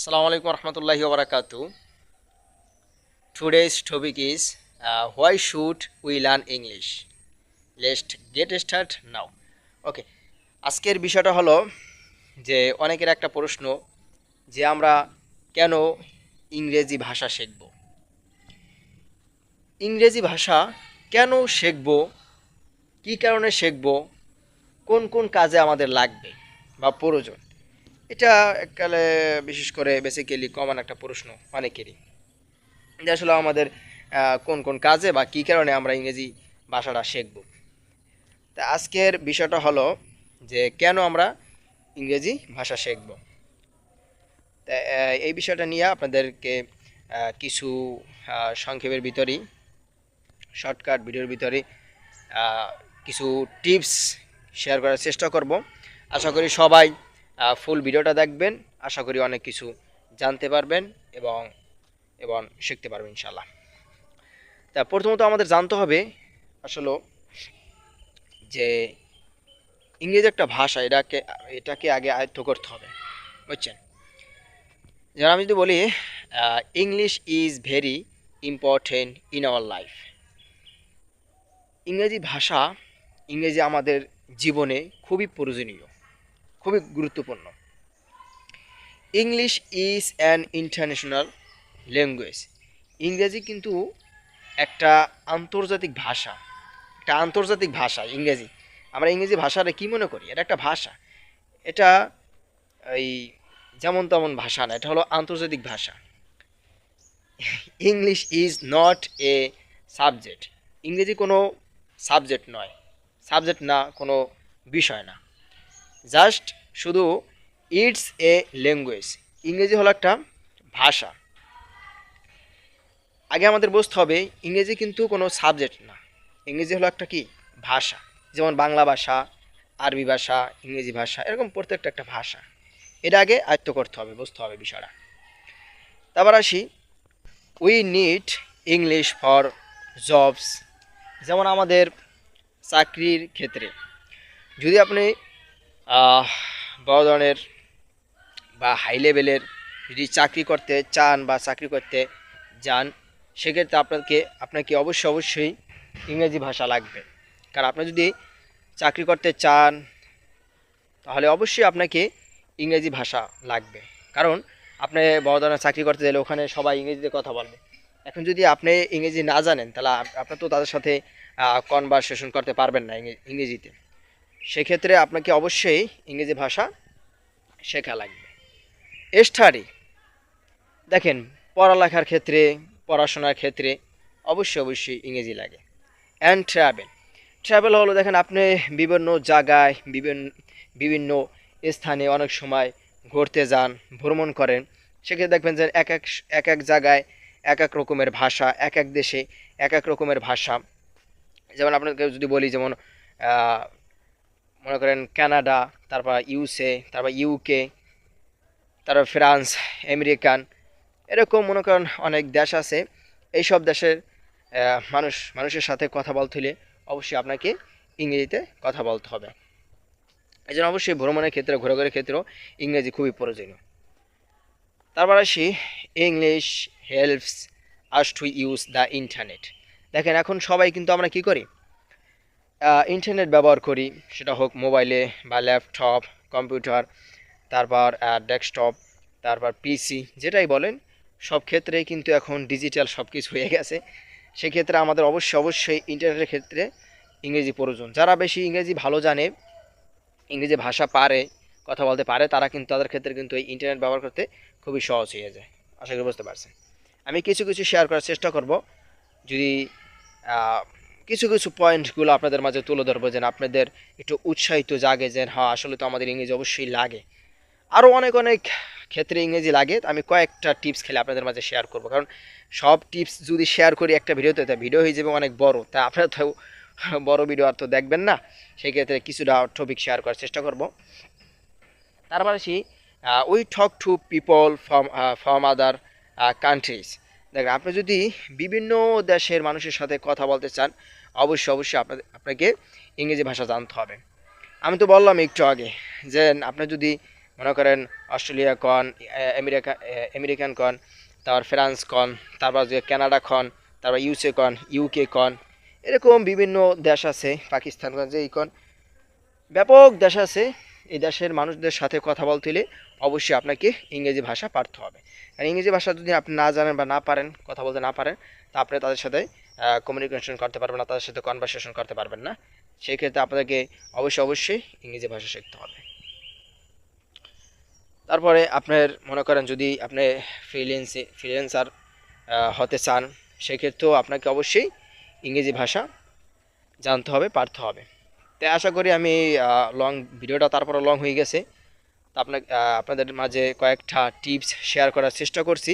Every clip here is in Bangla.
আসসালামু আলাইকুম রহমতুল্লাহি ওবরাকাতু। Today's topic is why should we learn English least get start now okay আজকের বিষয়টা হলো যে অনেকের একটা প্রশ্ন যে আমরা কেন ইংরেজি ভাষা শিখব? ইংরেজি ভাষা কেন শিখব? কি কারণে শিখব? কোন কোন কাজে আমাদের লাগবে? বা প্রয়োজন? এটা এককালে বিশেষ করে বেসিক্যালি কমন একটা প্রশ্ন অনেকেরই যে আসলে আমাদের কোন কোন কাজে বা কী কারণে আমরা ইংরেজি ভাষাটা শিখব। তা আজকের বিষয়টা হলো যে কেন আমরা ইংরেজি ভাষা শিখব। তা এই বিষয়টা নিয়ে আপনাদেরকে কিছু সংক্ষেপের ভিতরেই শর্টকাট ভিডিওর ভিতরে কিছু টিপস শেয়ার করার চেষ্টা করব। আশা করি সবাই ফুল ভিডিওটা দেখবেন। আশা করি অনেক কিছু জানতে পারবেন এবং এবং শিখতে পারবেন ইনশাল্লাহ তা প্রথমত আমাদের জানতে হবে আসলে যে ইংরেজি একটা ভাষা, এটাকে এটাকে আগে আয়ত্ত করতে হবে, বুঝছেন? যেমন আমি যদি বলি English is very important in our life ইংরেজি ভাষা, ইংরেজি আমাদের জীবনে খুবই প্রয়োজনীয়। খুবই গুরুত্বপূর্ণ। English is an international language ইংরেজি কিন্তু একটা আন্তর্জাতিক ভাষা। একটা আন্তর্জাতিক ভাষা, ইংরেজি। আমরা ইংরেজি ভাষাটা কী মনে করি? এটা একটা ভাষা। এটা এই যেমন তেমন ভাষা না, এটা হলো আন্তর্জাতিক ভাষা। English is not a subject ইংরেজি কোনো সাবজেক্ট নয়। সাবজেক্ট না, কোনো বিষয় না। জাস্ট শুধু ইটস এ ল্যাঙ্গুয়েজ, ইংরেজি হলো একটা ভাষা। আগে আমাদের বুঝতে হবে, ইংরেজি কিন্তু কোনো সাবজেক্ট না। ইংরেজি হলো একটা কি? ভাষা। যেমন বাংলা ভাষা, আরবি ভাষা, ইংরেজি ভাষা, এরকম প্রত্যেকটা একটা ভাষা। এটা আগে আয়ত্ত করতে হবে, বুঝতে হবে বিষয়টা। তারপর আসি we need English for jobs যেমন আমাদের চাকরির ক্ষেত্রে। যদি আপনি বড় ধরনের বা হাই লেভেলের যদি চাকরি করতে চান বা চাকরি করতে যান, সেক্ষেত্রে আপনাকে আপনাকে অবশ্যই অবশ্যই ইংরেজি ভাষা লাগবে। কারণ আপনি যদি চাকরি করতে চান, তাহলে অবশ্যই আপনাকে ইংরেজি ভাষা লাগবে। কারণ আপনি বড় ধরনের চাকরি করতে গেলে ওখানে সবাই ইংরেজিতে কথা বলবে এখন যদি আপনি ইংরেজি না জানেন, তাহলে আপনার তো তাদের সাথে কনভারসেশন করতে পারবেন না ইংরেজিতে। সেক্ষেত্রে আপনাকে অবশ্যই ইংরেজি ভাষা শেখা লাগবে। স্টাডি দেখেন, পড়ালেখার ক্ষেত্রে, পড়াশোনার ক্ষেত্রে অবশ্যই অবশ্যই ইংরেজি লাগে। অ্যান্ড ট্রাভেল ট্রাভেল হলো দেখেন, আপনি বিভিন্ন জায়গায় বিভিন্ন বিভিন্ন স্থানে অনেক সময় ঘুরতে যান, ভ্রমণ করেন। সেক্ষেত্রে দেখবেন যে এক এক এক এক জায়গায় এক এক রকমের ভাষা, এক এক দেশে এক এক রকমের ভাষা। যেমন আপনাকে যদি বলি, যেমন মনে করেন কানাডা, তারপর ইউএসএ তারপর ইউকে, তারপর ফ্রান্স, আমেরিকান, এরকম মনে করেন অনেক দেশ আছে। এই সব দেশের মানুষ, মানুষের সাথে কথা বলতে হলে অবশ্যই আপনাকে ইংরেজিতে কথা বলতে হবে। এই জন্য অবশ্যই ভ্রমণের ক্ষেত্রে, ঘোরাঘুরির ক্ষেত্রেও ইংরেজি খুবই প্রয়োজনীয়। তারপর আসি English helps us to use the internet দেখেন, এখন সবাই কিন্তু আমরা কি করি? ইন্টারনেট ব্যবহার করি, সেটা হোক মোবাইলে বা ল্যাপটপ কম্পিউটার তারপর ডেস্কটপ তারপর পিসি যেটাই বলেন, সব ক্ষেত্রেই কিন্তু এখন ডিজিটাল সব কিছু হয়ে গেছে। সেক্ষেত্রে আমাদের অবশ্যই অবশ্যই ইন্টারনেটের ক্ষেত্রে ইংরেজি প্রয়োজন। যারা বেশি ইংরেজি ভালো জানে, ইংরেজি ভাষা পারে, কথা বলতে পারে, তারা কিন্তু, তাদের ক্ষেত্রে কিন্তু এই ইন্টারনেট ব্যবহার করতে খুবই সহজ হয়ে যায়। আশা করি বুঝতে পারছেন। আমি কিছু কিছু শেয়ার করার চেষ্টা করব। যদি কিছু কিছু পয়েন্টগুলো আপনাদের মাঝে তুলে ধরবো যেন আপনাদের একটু উৎসাহিত জাগে যে হ্যাঁ আসলে তো আমাদের ইংরেজি অবশ্যই লাগে। আরও অনেক অনেক ক্ষেত্রে ইংরেজি লাগে। আমি কয়েকটা টিপস খেলে আপনাদের মাঝে শেয়ার করব। কারণ সব টিপস যদি শেয়ার করি একটা ভিডিওতে, তা ভিডিও হয়ে যাবে অনেক বড়। তা আপনারা তো বড় ভিডিও আর তো দেখবেন না। সেই ক্ষেত্রে কিছুটা টপিক শেয়ার করার চেষ্টা করব। তারপর আসি we talk to people from from other countries দেখেন, আপনি যদি বিভিন্ন দেশের মানুষের সাথে কথা বলতে চান অবশ্যই অবশ্যই আপনাদের আপনাকে ইংরেজি ভাষা জানতে হবে। আমি তো বললাম একটু আগে যে আপনি যদি মনে করেন অস্ট্রেলিয়া কন আমেরিকা আমেরিকান কন, তারপর ফ্রান্স কন, তারপর যে কানাডা কন, তারপর ইউসে কন ইউকে কন, এরকম বিভিন্ন দেশ আছে, পাকিস্তান কন যে এই কন, ব্যাপক দেশ আছে, এই দেশের মানুষদের সাথে কথা বলতে হলে অবশ্যই আপনাকে ইংরেজি ভাষা পারতে হবে। আর ইংরেজি ভাষা যদি আপনি না জানেন বা না পারেন, কথা বলতে না পারেন, তা আপনি তাদের সাথে কমিউনিকেশন করতে পারবেন না, তাদের সাথে কনভারসেশন করতে পারবেন না। সেই ক্ষেত্রে আপনাকে অবশ্যই অবশ্যই ইংরেজি ভাষা শিখতে হবে। তারপরে আপনার, মনে করেন যদি আপনি ফ্রিল্যান্সে ফ্রিল্যান্সার হতে চান, সেক্ষেত্রেও আপনাকে অবশ্যই ইংরেজি ভাষা জানতে হবে, পারতে হবে। তাই আশা করি আমি লং ভিডিওটা তারপরে লং হয়ে গেছে। তা আপনাকে আপনাদের মাঝে কয়েকটা টিপস শেয়ার করার চেষ্টা করছি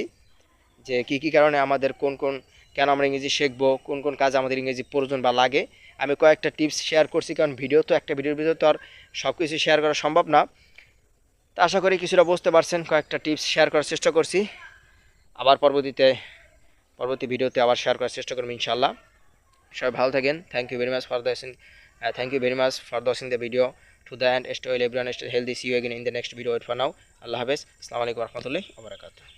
যে কী কী কারণে আমাদের কোন কোন কেন আমরা ইংরেজি শিখব, কোন কোন কাজ আমাদের ইংরেজি প্রয়োজন বা লাগে। আমি কয়েকটা টিপস শেয়ার করছি, কারণ ভিডিও তো একটা ভিডিওর ভিতরে তো আর সব কিছু শেয়ার করা সম্ভব না। তা আশা করি কিছুটা বুঝতে পারছেন, কয়েকটা টিপস শেয়ার করার চেষ্টা করছি। আবার পরবর্তীতে, পরবর্তী ভিডিওতে আবার শেয়ার করার চেষ্টা করব ইনশাল্লাহ সবাই ভালো থাকেন। Thank you very much for the thank you very much for the the video to the end stay everyone healthy see you again in the next video wait for now আল্লাহ হাফেজ। আসসালামু আলাইকুম রহমতুল্লাহি